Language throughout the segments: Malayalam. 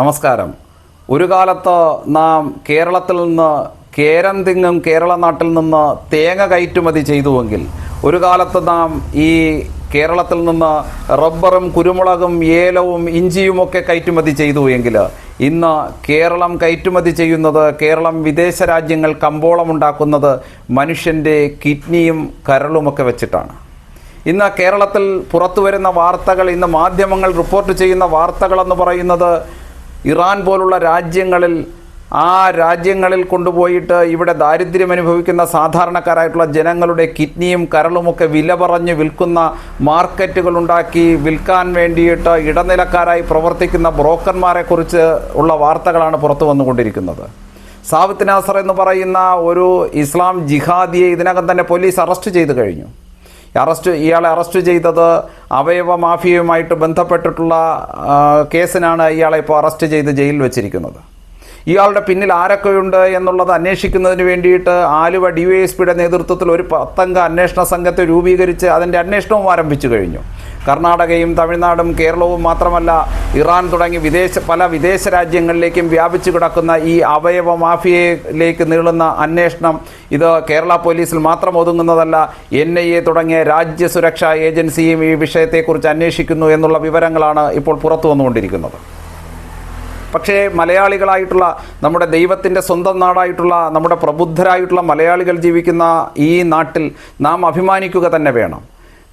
നമസ്കാരം. ഒരു കാലത്ത് നാം കേരളത്തിൽ നിന്ന് കേരന്തിങ്ങും കേരള നാട്ടിൽ നിന്ന് തേങ്ങ കയറ്റുമതി ചെയ്തുവെങ്കിൽ ഒരു കാലത്ത് നാം ഈ കേരളത്തിൽ നിന്ന് റബ്ബറും കുരുമുളകും ഏലവും ഇഞ്ചിയുമൊക്കെ കയറ്റുമതി ചെയ്തു എങ്കിൽ ഇന്ന് കേരളം കയറ്റുമതി ചെയ്യുന്നത് കേരളം വിദേശ രാജ്യങ്ങൾ കമ്പോളമുണ്ടാക്കുന്നത് മനുഷ്യന്റെ കിഡ്നിയും കരളുമൊക്കെ വെച്ചിട്ടാണ്. ഇന്ന് കേരളത്തിൽ പുറത്തു വരുന്ന വാർത്തകൾ ഇന്ന് മാധ്യമങ്ങൾ റിപ്പോർട്ട് ചെയ്യുന്ന വാർത്തകളെന്ന് പറയുന്നത് ഇറാൻ പോലുള്ള രാജ്യങ്ങളിൽ ആ രാജ്യങ്ങളിൽ കൊണ്ടുപോയിട്ട് ഇവിടെ ദാരിദ്ര്യം അനുഭവിക്കുന്ന സാധാരണക്കാരായിട്ടുള്ള ജനങ്ങളുടെ കിഡ്നിയും കരളുമൊക്കെ വില പറഞ്ഞ് വിൽക്കുന്ന മാർക്കറ്റുകൾ ഉണ്ടാക്കി വിൽക്കാൻ വേണ്ടിയിട്ട് ഇടനിലക്കാരായി പ്രവർത്തിക്കുന്ന ബ്രോക്കർമാരെ കുറിച്ച് ഉള്ള വാർത്തകളാണ് പുറത്തു വന്നുകൊണ്ടിരിക്കുന്നത്. സാവിത്ത് നാസർ എന്ന് പറയുന്ന ഒരു ഇസ്ലാം ജിഹാദിയെ ഇതിനകം തന്നെ പോലീസ് അറസ്റ്റ് ചെയ്തു കഴിഞ്ഞു. അറസ്റ്റ് ഇയാളെ അറസ്റ്റ് ചെയ്തത് അവയവ മാഫിയയുമായിട്ട് ബന്ധപ്പെട്ടിട്ടുള്ള കേസിനാണ് ഇയാളെ ഇപ്പോൾ അറസ്റ്റ് ചെയ്ത് ജയിലിൽ വെച്ചിരിക്കുന്നത്. ഇയാളുടെ പിന്നിൽ ആരൊക്കെയുണ്ട് എന്നുള്ളത് അന്വേഷിക്കുന്നതിന് വേണ്ടിയിട്ട് ആലുവ ഡി വൈ എസ് പിയുടെ നേതൃത്വത്തിൽ ഒരു പത്തംഗ അന്വേഷണ സംഘത്തെ രൂപീകരിച്ച് അതിന്റെ അന്വേഷണവും ആരംഭിച്ചു കഴിഞ്ഞു. കർണാടകയും തമിഴ്നാടും കേരളവും മാത്രമല്ല ഇറാൻ തുടങ്ങി വിദേശ പല വിദേശ രാജ്യങ്ങളിലേക്കും വ്യാപിച്ചു കിടക്കുന്ന ഈ അവയവ മാഫിയയിലേക്ക് നീളുന്ന അന്വേഷണം ഇത് കേരള പോലീസിൽ മാത്രം ഒതുങ്ങുന്നതല്ല എൻ ഐ എ തുടങ്ങിയ രാജ്യ സുരക്ഷാ ഏജൻസിയും ഈ വിഷയത്തെക്കുറിച്ച് അന്വേഷിക്കുന്നു എന്നുള്ള വിവരങ്ങളാണ് ഇപ്പോൾ പുറത്തു വന്നുകൊണ്ടിരിക്കുന്നത്. പക്ഷേ മലയാളികളായിട്ടുള്ള നമ്മുടെ ദൈവത്തിന്റെ സ്വന്തം നാടായിട്ടുള്ള നമ്മുടെ പ്രബുദ്ധരായിട്ടുള്ള മലയാളികൾ ജീവിക്കുന്ന ഈ നാട്ടിൽ നാം അഭിമാനിക്കുക തന്നെ വേണം.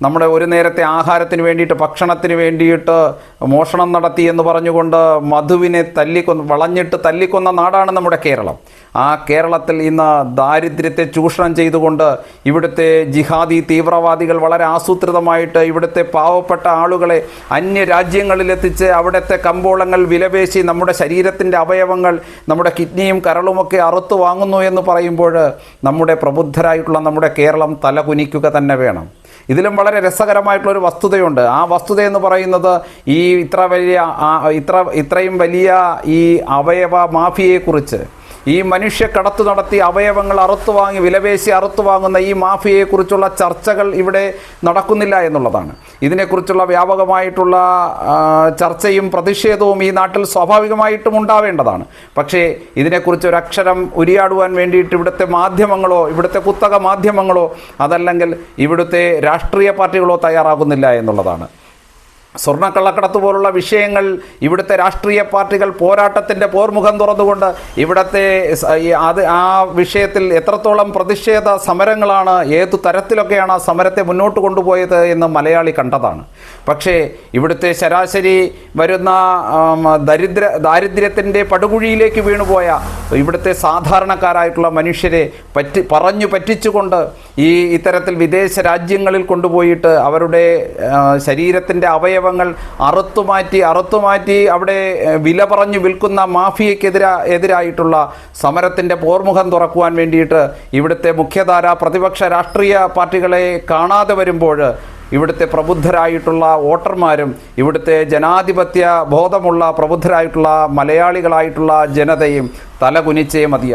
നമ്മുടെ ഒരു നേരത്തെ ആഹാരത്തിന് വേണ്ടിയിട്ട് ഭക്ഷണത്തിന് വേണ്ടിയിട്ട് മോഷണം നടത്തി എന്ന് പറഞ്ഞുകൊണ്ട് മധുവിനെ തല്ലിക്കൊന്ന് വളഞ്ഞിട്ട് തല്ലിക്കൊന്ന നാടാണ് നമ്മുടെ കേരളം. ആ കേരളത്തിൽ ഇന്ന് ദാരിദ്ര്യത്തെ ചൂഷണം ചെയ്തുകൊണ്ട് ഇവിടുത്തെ ജിഹാദി തീവ്രവാദികൾ വളരെ ആസൂത്രിതമായിട്ട് ഇവിടുത്തെ പാവപ്പെട്ട ആളുകളെ അന്യ രാജ്യങ്ങളിലെത്തിച്ച് അവിടുത്തെ കമ്പോളങ്ങൾ വിലപേശി നമ്മുടെ ശരീരത്തിന്റെ അവയവങ്ങൾ നമ്മുടെ കിഡ്നിയും കരളുമൊക്കെ അറുത്തു വാങ്ങുന്നു എന്ന് പറയുമ്പോൾ നമ്മുടെ പ്രബുദ്ധരായിട്ടുള്ള നമ്മുടെ കേരളം തലകുനിക്കുക തന്നെ വേണം. ഇതിലും വളരെ രസകരമായിട്ടുള്ള ഒരു വസ്തുതയുണ്ട്. ആ വസ്തുത എന്ന് പറയുന്നത് ഈ ഇത്ര വലിയ ഇത്ര ഇത്രയും വലിയ ഈ അവയവ മാഫിയയെക്കുറിച്ച് ഈ മനുഷ്യ കടത്തു നടത്തി അവയവങ്ങൾ അറുത്തു വാങ്ങി വിലപേശി അറുത്തു വാങ്ങുന്ന ഈ മാഫിയയെക്കുറിച്ചുള്ള ചർച്ചകൾ ഇവിടെ നടക്കുന്നില്ല എന്നുള്ളതാണ്. ഇതിനെക്കുറിച്ചുള്ള വ്യാപകമായിട്ടുള്ള ചർച്ചയും പ്രതിഷേധവും ഈ നാട്ടിൽ സ്വാഭാവികമായിട്ടും ഉണ്ടാവേണ്ടതാണ്. പക്ഷേ ഇതിനെക്കുറിച്ച് ഒരു അക്ഷരം ഉരിയാടുവാൻ വേണ്ടിയിട്ട് ഇവിടുത്തെ മാധ്യമങ്ങളോ ഇവിടുത്തെ കുത്തക മാധ്യമങ്ങളോ അതല്ലെങ്കിൽ ഇവിടുത്തെ രാഷ്ട്രീയ പാർട്ടികളോ തയ്യാറാകുന്നില്ല എന്നുള്ളതാണ്. സ്വർണക്കള്ളക്കടത്ത് പോലുള്ള വിഷയങ്ങൾ ഇവിടുത്തെ രാഷ്ട്രീയ പാർട്ടികൾ പോരാട്ടത്തിന്റെ പോർമുഖം തുറന്നുകൊണ്ട് ഇവിടുത്തെ അത് ആ വിഷയത്തിൽ എത്രത്തോളം പ്രതിഷേധ സമരങ്ങളാണ് ഏതു തരത്തിലൊക്കെയാണ് ആ സമരത്തെ മുന്നോട്ട് കൊണ്ടുപോയത് എന്ന് മലയാളി കണ്ടതാണ്. പക്ഷേ ഇവിടുത്തെ ശരാശരി വരുന്ന ദരിദ്ര ദാരിദ്ര്യത്തിന്റെ പടുകുഴിയിലേക്ക് വീണുപോയ ഇവിടുത്തെ സാധാരണക്കാരായിട്ടുള്ള മനുഷ്യരെ പറ്റി പറഞ്ഞു പറ്റിച്ചുകൊണ്ട് ഈ ഇത്തരത്തിൽ വിദേശ രാജ്യങ്ങളിൽ കൊണ്ടുപോയിട്ട് അവരുടെ ശരീരത്തിന്റെ ശരീരത്തിന്റെ അവയവങ്ങൾ അറുത്തുമാറ്റി അറുത്തുമാറ്റി അവിടെ വില പറഞ്ഞു വിൽക്കുന്ന മാഫിയക്കെതിരാ എതിരായിട്ടുള്ള സമരത്തിന്റെ പോർമുഖം തുറക്കുവാൻ വേണ്ടിയിട്ട് ഇവിടുത്തെ മുഖ്യധാര പ്രതിപക്ഷ രാഷ്ട്രീയ പാർട്ടികളെ കാണാതെ വരുമ്പോൾ ഇവിടുത്തെ പ്രബുദ്ധരായിട്ടുള്ള വോട്ടർമാരും ഇവിടുത്തെ ജനാധിപത്യ ബോധമുള്ള പ്രബുദ്ധരായിട്ടുള്ള മലയാളികളായിട്ടുള്ള ജനതയും തലകുനിച്ചേ മതിയാവും